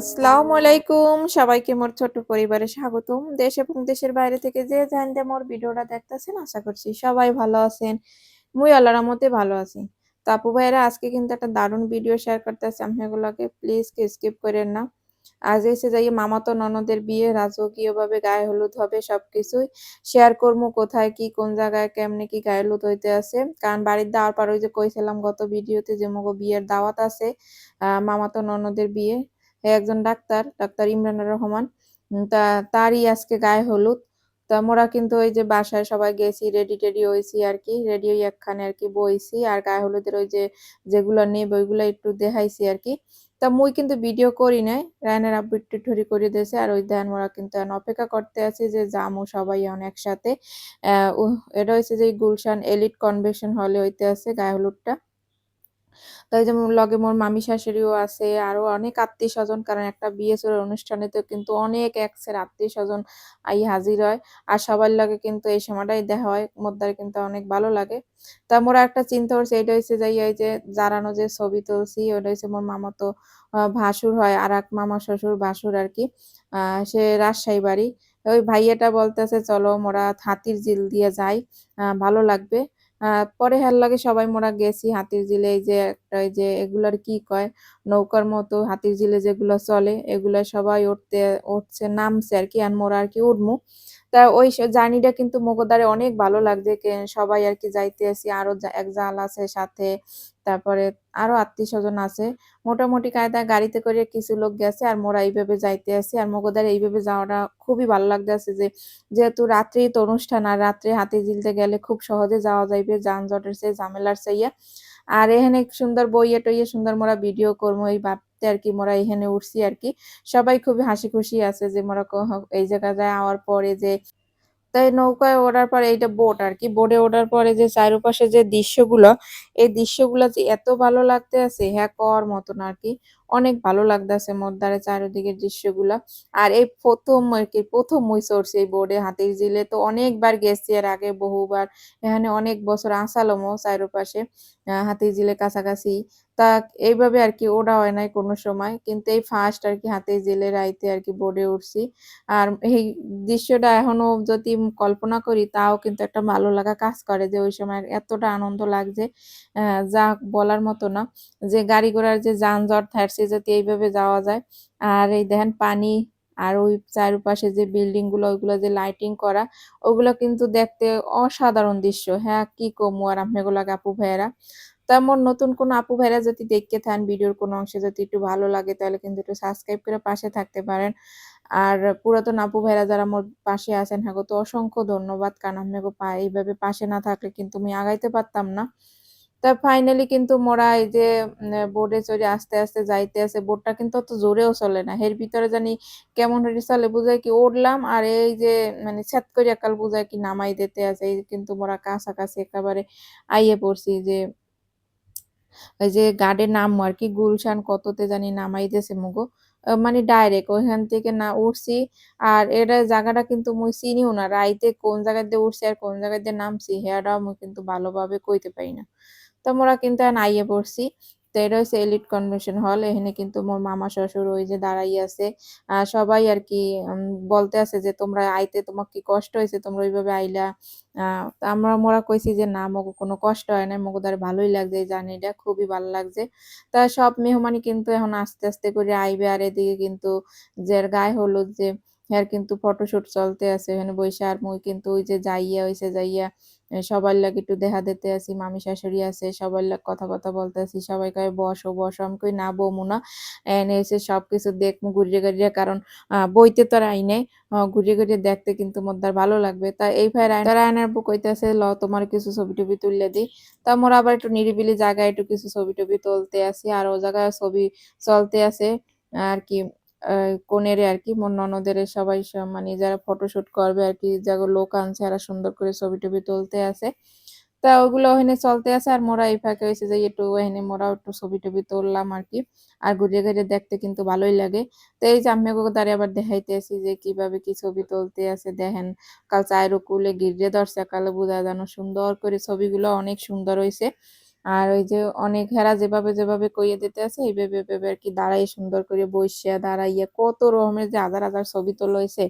আসসালামু আলাইকুম। সবাইকে মোর ছোট্ট পরিবারে স্বাগতম। দেশ এবং দেশের বাইরে থেকে যে জানতে মোর ভিডিওটা দেখতেছেন, আশা করছি সবাই ভালো আছেন। মুই আল্লাহর রহমতে ভালো আছি। তো আপু ভাইরা আজকে কিন্তু একটা দারুণ ভিডিও শেয়ার করতেছি আপনাগুলোকে প্লিজ স্কিপ করেন না। আজ এসে যাই, মামাতো ননদের বিয়ে, রাজকীয়ভাবে গায়ে হলুদ হবে সবকিছুই। শেয়ার করব কোথায়, কি, কোন জায়গায়, কেমনে, কি গায়ে হলুদ হইতে আছে। কারণ বাড়ির দাওয়ার পর ওই যে কইছিলাম গত ভিডিওতে যে মগো বিয়ের দাওয়াত আছে মামাতো ননদের বিয়ে। একজন ডাক্তার ডাক্তার ইমরানুর রহমান। তা, তারই আজকে গায়ে হলুদ। তা, মোরা কিন্তু ওই যে বাসায় সবাই গেছি রেডি টেডি হয়েছি আর কি। রেডি হয়ে একখানে আর কি বইছি। আর গায়ে হলুদের ওই যে, যেগুলো নেব ওইগুলো একটু দেখাইছি আর কি। তা, মুই কিন্তু ভিডিও করি নাই। রায়নের আব্বু ঠুরি করে দিয়েছে। আর ওই ধ্যান মোরা কিন্তু অপেক্ষা করতে আছি যে জামু সবাই অনেক একসাথে। এটা হয়েছে যে গুলশান এলিট কনভেনশন হলে হইতে আছে গায়ে হলুদটা। তাই যেমন লগে মোর মামি শাশুড়িও আছে, আরও অনেক আত্মীয় স্বজন কারণ একটা বিয়ে চোরের অনুষ্ঠানে তো কিন্তু অনেক এক্সের আত্মীয় স্বজন আই হাজির হয়। আর সবার লগে কিন্তু এই সময়টাই দেখা হয় মোদ্দার কিন্তু অনেক ভালো লাগে। তা মোরা একটা চিন্তা করছি এটা হচ্ছে যাই, এই যে জারানো যে ছবি তুলছি ওটা হচ্ছে মোর মামা তো ভাসুর হয়, আর এক মামা শ্বশুর ভাসুর আর কি সে রাজশাহী বাড়ি। ওই ভাইয়াটা বলতেছে, চলো মোরা হাতির জিল দিয়ে যাই ভালো লাগবে। পরে হেল লাগে সবাই মোরা গেছি হাতির জিলে, এই যে একটা, এই যে এগুলার কি কয়, নৌকার মতো হাতির জিলে যেগুলো চলে, এগুলা সবাই উঠতে, উঠছে, নামছে আর কি, আর মোরা আর কি উঠমু তা ওই জার্নিটা কিন্তু মগদারে অনেক ভালো লাগছে সবাই আর কি যাইতে আসি আরও এক জাল আছে সাথে তারপরে আরও আত্মীয় স্বজন আছে। মোটামুটি কায়দায় গাড়িতে করে কিছু লোক গেছে আর মোরা এইভাবে যাইতে আসি। আর মগদারে এইভাবে যাওয়াটা খুবই ভালো লাগতেছে যে, যেহেতু রাত্রেই তো অনুষ্ঠান আর রাত্রে হাতি জিলতে গেলে খুব সহজে যাওয়া যাইবে যানজটের সে ঝামেলার চাইয়া আর এখানে সুন্দর বইয়ে টইয়ে সুন্দর মোরা ভিডিও করব এই ভাবতে আর কি মোরা এখানে উঠছি আর কি। সবাই খুবই হাসি খুশি আছে যে মোরা এই জায়গায় যায় আওয়ার পরে যে তাই নৌকায় ওঠার পরে এইটা বোট আর কি বোটে ওঠার পরে যে চারপাশে যে দৃশ্যগুলো, এই দৃশ্যগুলো যে এত ভালো লাগতে আছে হ্যাঁ কর মতন আর কি অনেক ভালো লাগতেছে মোদ্দারে চারিদিকের দৃশ্যগুলা। আর এই প্রথম আর কি, প্রথম মুই চড়ছি এই বোর্ডে হাতির জিলে তো অনেকবার গেছি এর আগে, বহুবার। এখানে অনেক বছর আসালমো চারপাশে হাতির জিলে কাছাকাছি। তা এইভাবে আর কি ওড়া হয় নাই কোনো সময়। কিন্তু এই ফার্স্ট আর কি হাতে জেলে রাইতে আর কি বোর্ডে উঠছি। আর এই দৃশ্যটা এখনও যদি কল্পনা করি, তাও কিন্তু একটা ভালো লাগা কাজ করে যে ওই সময় এতটা আনন্দ লাগছে। যা বলার মতো না। যে গাড়ি ঘোড়ার যে যানজট থাকছে যদি এইভাবে যাওয়া যায়। আর এই দেখেন পানি আর ওই চারপাশে যে বিল্ডিংগুলো, ওইগুলো যে লাইটিং করা, ওগুলো কিন্তু দেখতে অসাধারণ দৃশ্য। হ্যাঁ কি কমু আর আপনাগুলাকে আপু ভাইয়েরা। তেমন নতুন কোনো আপু ভাইরা যদি দেখতে থান ভিডিওর কোনো অংশে যদি একটু ভালো লাগে, তাহলে কিন্তু একটু সাবস্ক্রাইব করে পাশে থাকতে পারেন। আর পুরাতন আপু ভাইরা যারা আমার পাশে আছেন হ্যাঁ তো অসংখ্য ধন্যবাদ। কারণ আপনাকে এইভাবে পাশে না থাকলে কিন্তু আমি আগাইতে পারতাম না। তা ফাইনালি কিন্তু মোরা এই যে বোর্ডে চড়ে আস্তে আস্তে যাইতে আছে বোর্ডটা কিন্তু অত জোরেও চলে না। এর ভিতরে জানি কেমন হয়ে চলে বুঝায় কি উঠলাম আর এই যে মানে ছ্যাত করে একাল বুঝায় কি নামাই দিতে আছে। এই কিন্তু মোরা কাছাকাছি একেবারে আইয়ে পড়ছি যে যে গার্ডে নাম আর কি গুলশান কততে জানি নামাইতেছে মুগো। মানে ডাইরেক্ট ওইখান থেকে না উঠছি, আর এটা জায়গাটা কিন্তু মুই চিনিও না, রাইতে কোন জায়গা দিয়ে উঠছি আর কোন জায়গা দিয়ে নামছি হেয়াটাও মুই কিন্তু ভালোভাবে কইতে পারি না। তো মোরা কিন্তু আইয়ে পড়ছি। তো এটা হচ্ছে এলিট কনভেনশন হল এখানে কিন্তু মোর মামা শ্বশুর ওই যে দাঁড়াই আছে। সবাই আর কি বলতে আছে যে তোমরা আইতে তোমার কি কষ্ট হয়েছে তোমরা ওইভাবে আইলা। আমরা মোরা কইছি যে না, মগো কোনো কষ্ট হয় না মগো দ্বারা ভালোই লাগছে এই জার্নিটা, খুবই ভালো লাগছে। তা সব মেহমানি কিন্তু এখন আস্তে আস্তে করে আইবে, আর এদিকে কিন্তু যে গায়ে হলুদ যে হ্যার কিন্তু ফটোশুট চলতে আছে, এখানে বৈশা আর মুই কিন্তু ওই যে যাইয়া হইছে যাইয়া সবার লাগে একটু দেখা দিতে আসি, মামি শাশুড়ি আছে, সবার লাগ কথা কথা বলতে আসি, সবাই কয়ে, বসো বসো। আমি কই, না বমু, না। এনে এসে সব কিছু দেখব ঘুরিয়ে ঘুরিয়ে, কারণ বইতে তো আই নেই। ঘুরিয়ে ঘুরিয়ে দেখতে কিন্তু মোদ্দার ভালো লাগবে। তা এই ভাই রায়নার বুক কইতেছে, ল, তোমার কিছু ছবি টবি তুললে দিই তা মোর আবার একটু নিরিবিলি জায়গায় একটু কিছু ছবি টবি তুলতে আসি, আর ও জায়গায় ছবি চলতে আছে আর কি। কনেরে আর কি, মোর ননদের সবাই মানে যারা ফটোশুট করবে আর কি যেগুলো লোক আনছে এরা সুন্দর করে ছবি টবি তুলতে আছে। তা ওগুলো ওখানে চলতে আছে আর মোরা এই ফাঁকে হয়েছে যে একটু ওখানে মোরা একটু ছবি টবি তুললাম আর কি, আর ঘুরিয়ে ঘুরিয়ে দেখতে কিন্তু ভালোই লাগে। তো এই যে আমি দাঁড়িয়ে আবার দেখাইতে আসি যে কীভাবে কি ছবি তুলতে আছে, দেখেন কাল চায়ের কুলে গিরিয়ে ধরছে কালে বোঝা যেন সুন্দর করে ছবিগুলো অনেক সুন্দর হয়েছে আর ওই যে অনেক হেরা যেভাবে যেভাবে কইয়ে দিতে আছে এইভাবে এইভাবে আর কি দাঁড়াই সুন্দর করে বসিয়া দাঁড়াইয়া কত রকমের যে হাজার হাজার ছবি তো লইছে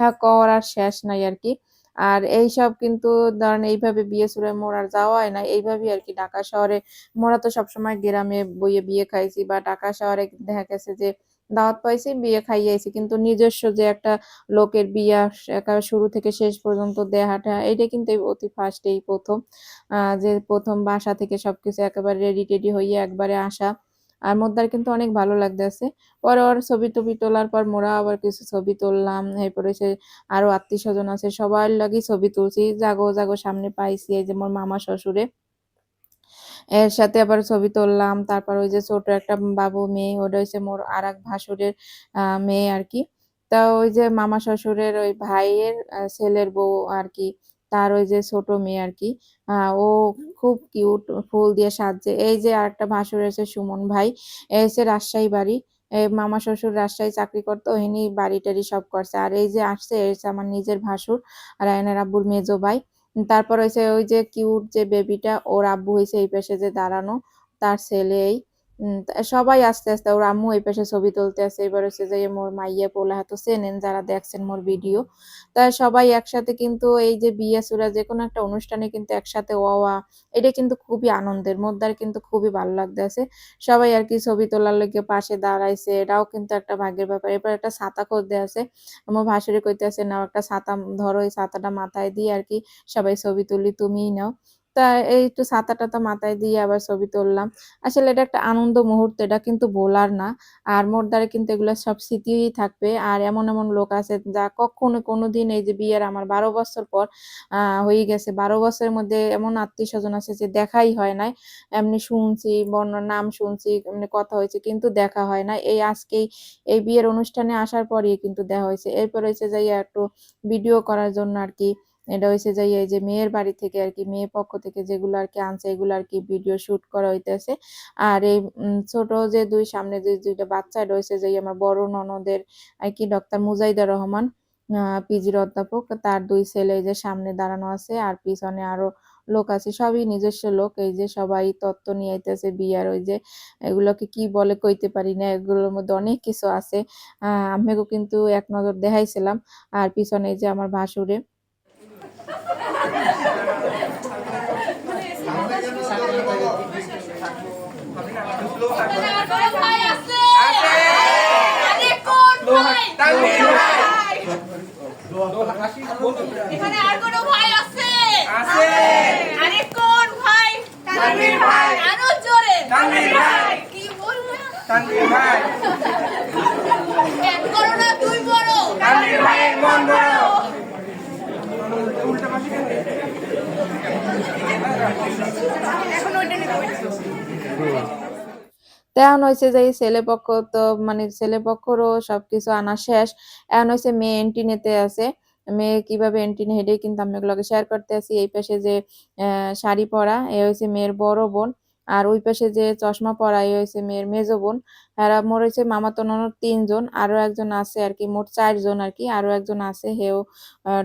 হ্যাঁ কর আর শেষ নাই আর কি। আর এইসব কিন্তু ধরেন এইভাবে বিয়ে সুরে মোড়ার যাওয়া না, এইভাবেই আর কি ঢাকা শহরে, মোরা তো সবসময় গ্রামে বইয়ে বিয়ে খাইছি বা ঢাকা শহরে দেখা গেছে যে দাওয়াত পাইছি, বিয়ে খাইয়াছি কিন্তু নিজস্ব যে একটা লোকের বিয়া শুরু থেকে শেষ পর্যন্ত দেহাটা এটা কিন্তু অতি ফার্স্ট এই প্রথম যে প্রথম বাসা থেকে সবকিছু একেবারে রেডি টেডি হইয়া একবারে আসা। আর মোদ্দার কিন্তু অনেক ভালো লাগতেছে। পরে ওর ছবি টবি তোলার পর মোরা আবার কিছু ছবি তুললাম। এরপরে সে আরও আত্মীয় স্বজন আছে, সবার লাগি ছবি তুলছি। জাগো জাগো সামনে পাইছি, এই যে মোর মামা, শ্বশুরে। এর সাথে আবার ছবি তুললাম। তারপর ওই যে ছোট একটা বাবু মেয়ে, ওটা হচ্ছে মোর আর এক ভাসুরের মেয়ে আর কি তা ওই যে মামা শ্বশুরের ওই ভাইয়ের ছেলের বউ আর কি তার ওই যে ছোট মেয়ে আর কি ও খুব কিউট, ফুল দিয়ে সাজছে। এই যে আরেকটা ভাসুর এসে সুমন ভাই এসে রাজশাহী বাড়ি। মামা শ্বশুর রাজশাহী চাকরি করতো ওহিনী বাড়ি টাড়ি সব করছে। আর এই যে আসছে হচ্ছে আমার নিজের ভাসুর আর আয়নার আব্বুর মেজো ভাই। তারপর হয়েছে ওই যে কিউট যে বেবিটা ওর আব্বু হয়েছে এই পাশে যে দাঁড়ানো, তার ছেলে এই সবাই আস্তে আস্তে, ওর আম্মু এই পাশে ছবি তুলতে আছে, এবার হচ্ছে যে মোর মাইয়া পোলা হাতো চেনেন, যারা দেখছেন মোর ভিডিও। তা সবাই একসাথে কিন্তু এই যে বিয়ে সুরা, যে কোনো একটা অনুষ্ঠানে কিন্তু একসাথে ওয়া এটা কিন্তু খুবই আনন্দের মধ্যে আর কিন্তু খুবই ভালো লাগতেছে। সবাই আর কি ছবি তোলার লেগে পাশে দাঁড়াইছে, এটাও কিন্তু একটা ভাগ্যের ব্যাপার। এবার একটা ছাতা করতে আছে, আমার ভাসুরে কইতে আছে নাও একটা ছাতা ধরো, এই ছাতাটা মাথায় দিয়ে আর কি সবাই ছবি তুলি, তুমিই নাও। তা এই একটু ছাতা টাতা মাথায় দিয়ে আবার ছবি তুললাম। আসলে এটা একটা আনন্দ মুহূর্ত, এটা কিন্তু ভোলার না। আর মোর দ্বারা কিন্তু এগুলো সব স্মৃতিই থাকবে। আর এমন এমন লোক আছে যা কখনো কোনোদিন এই যে বিয়ের আমার বারো বছর পর হয়ে গেছে। বারো বছরের মধ্যে এমন আত্মীয় স্বজন আছে যে দেখাই হয় নাই। এমনি শুনছি, বর্ণ নাম শুনছি, এমনি কথা হয়েছে, কিন্তু দেখা হয় না এই আজকেই এই বিয়ের অনুষ্ঠানে আসার পরই কিন্তু দেখা হয়েছে। এরপর হয়েছে যাই একটু ভিডিও করার জন্য আর কি এটা হয়েছে যাই এই যে মেয়ের বাড়ি থেকে আর কি, মেয়ের পক্ষ থেকে যেগুলো আর কি আনছে, এগুলো আর কি ভিডিও শুট করা হইতেছে। আর এই ছোট যে দুই সামনে যে দুইটা বাচ্চা রয়েছে যে আমার বড় ননদের আর কি ডক্টর মুজাইদা রহমান পিজির অধ্যাপক। তার দুই ছেলে যে সামনে দাঁড়ানো আছে আর পিছনে আরও লোক আছে, সবই নিজস্ব লোক। এই যে সবাই তত্ত্ব নিয়ে আইতেছে বিয়ার ওই যে এগুলোকে কি বলে কইতে পারি না, এগুলোর মধ্যে অনেক কিছু আছে। আমিও কিন্তু এক নজর দেখাইছিলাম। আর পিছনে যে আমার ভাসুরে ভাই আছে আরে কোন ভাই তানভীর ভাই। এখানে আর কোন ভাই আছে আছে। আরে কোন ভাই তানভীর ভাই। আরও জোরে তানভীর ভাই। কি বলব তানভীর ভাই এক বড় না দুই বড় তানভীর ভাইয়ের মন বড় এখন ওইটা নেবে তেমন হয়েছে যে ছেলে পক্ষ তো মানে ছেলে পক্ষরও সবকিছু আনা শেষ। এখন হয়েছে মেয়ে এন্টিনেতে আছে। মেয়ে কীভাবে এন্টিনে হেডে কিন্তু আমি এগুলোকে শেয়ার করতে আছি। এই পাশে যে শাড়ি পরা, এ হয়েছে মেয়ের বড় বোন। আর ওই পাশে যে চশমা পরা, এ হয়েছে মেয়ের মেজো বোন। এরা মোর হয়েছে মামাতো ননদ তিনজন। আরও একজন আছে আর কি, মোট চারজন আর কি। আরও একজন আছে, হেও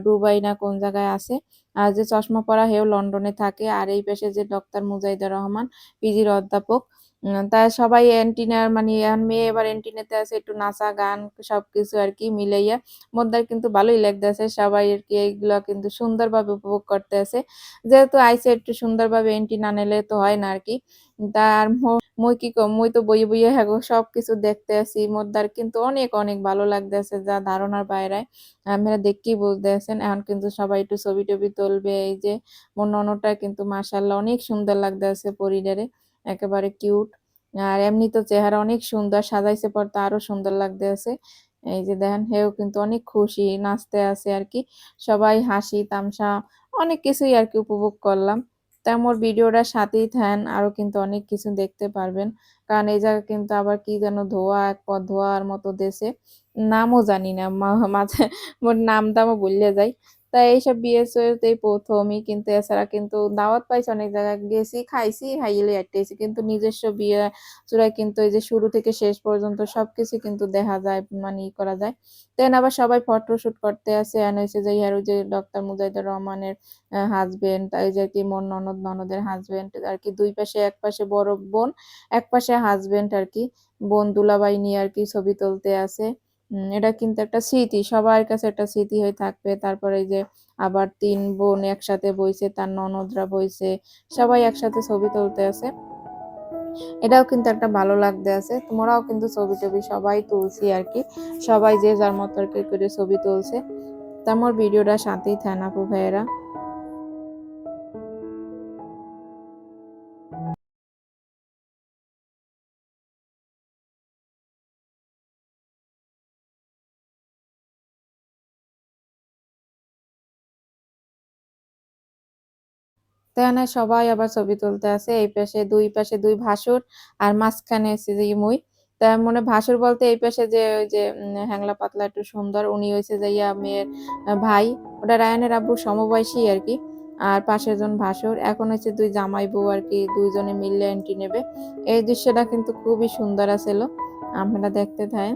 দুবাই না কোন জায়গায় আছে। আর যে চশমা পরা, হেও লন্ডনে থাকে। আর এই পাশে যে ডক্টর মুজাহিদুর রহমান, পিজির অধ্যাপক। তাই সবাই এন্টিনার মানে মেয়ে এবার এন্টিনাতে আছে, একটু নাচা, গান সবকিছু আর কি মিলাইয়া। মধ্যে কিন্তু ভালোই লাগতেছে, সবাই আর কি এইগুলা কিন্তু সুন্দরভাবে উপভোগ করতে আছে। যেহেতু আইসে একটু সুন্দরভাবে এন্টিনা নিলে তো হয় না আর কি। তার মই কি কম, মই তো বইয়ে বইয়ে হ্যাগো সবকিছু দেখতে আছি মোদ্দার কিন্তু অনেক অনেক ভালো লাগতেছে যা ধারণার বাইরে। আপনারা দেখতেই বুঝতে আছেন এখন কিন্তু সবাই একটু ছবি টবি তুলবে, এই যে ননদটা কিন্তু মাশাল্লাহ অনেক সুন্দর লাগতেছে পরিবারে। একেবারে কিউট। আর এমনি তো চেহারা অনেক সুন্দর, সাজাইছে পর তো আরও সুন্দর লাগতেছে এই যে দেখেন, হেও কিন্তু অনেক খুশি, নাচতে আছে আর কি। সবাই হাসি, তামসা, অনেক কিছুই আর কি উপভোগ করলাম। তাই মোর ভিডিওটার সাথেই থাকেন, আরও কিন্তু অনেক কিছু দেখতে পারবেন। কারণ এই জায়গা কিন্তু আবার কি যেন ধোয়া, এক পথ ধোয়ার মতো দেশে। নামও জানি না মাঝে মোর নাম দামও বললে যাই। তাই এইসব বিএসওতেই প্রথমই কিন্তু এছাড়া কিন্তু দাওয়াত পাইছি অনেক জায়গায় গেছি, খাইছি, খাইলে আইটেছি। কিন্তু নিজস্ব বিয়ে চূড়ায় কিন্তু এই যে শুরু থেকে শেষ পর্যন্ত সবকিছু কিন্তু দেখা যায় মানে ই করা যায়। দেন আবার সবাই ফটোশুট করতে আছে এন্ড হয়েছে যে ইয়ার যে ডক্টর মুজাহিদুর রহমানের হাজবেন্ড এই যে কি মোর ননদ, ননদের হাজবেন্ড আর কি দুই পাশে একপাশে বড় বোন, একপাশে আর কি বোন দুলাভাই নিয়ে আর কি ছবি তুলতে আছে। এটা কিন্তু একটা স্মৃতি। সবার কাছে একটা স্মৃতি হয়ে থাকবে। তারপরে যে আবার তিন বোন একসাথে বইছে, তার ননদরা বইছে। সবাই একসাথে ছবি তুলতে আছে। এটাও কিন্তু একটা ভালো লাগতে আছে। তোমরাও কিন্তু ছবি-টবি সবাই তুলছি আর কি সবাই যে যার মতো আরকি করে ছবি তুলছে। তো আমার ভিডিওটা সাথেই থাকেন আপু ভাইয়েরা। তো এখানে সবাই আবার ছবি তুলতে আছে। এই পাশে দুই পাশে দুই ভাসুর আর মাঝখানে হচ্ছে যে মুই। তা মানে ভাসুর বলতে এই পাশে যে ওই যে হ্যাংলা পাতলা একটু সুন্দর, উনি হয়েছে যে ইয়া মেয়ের ভাই। ওটা রায়ানের আব্বুর সমবয়সী আর কি আর পাশে জন ভাসুর। এখন হচ্ছে দুই জামাই বউ আর কি, দুইজনে মিললে এন্ট্রি নেবে। এই দৃশ্যটা কিন্তু খুবই সুন্দর আছিল। আপনারা দেখতে থাকেন।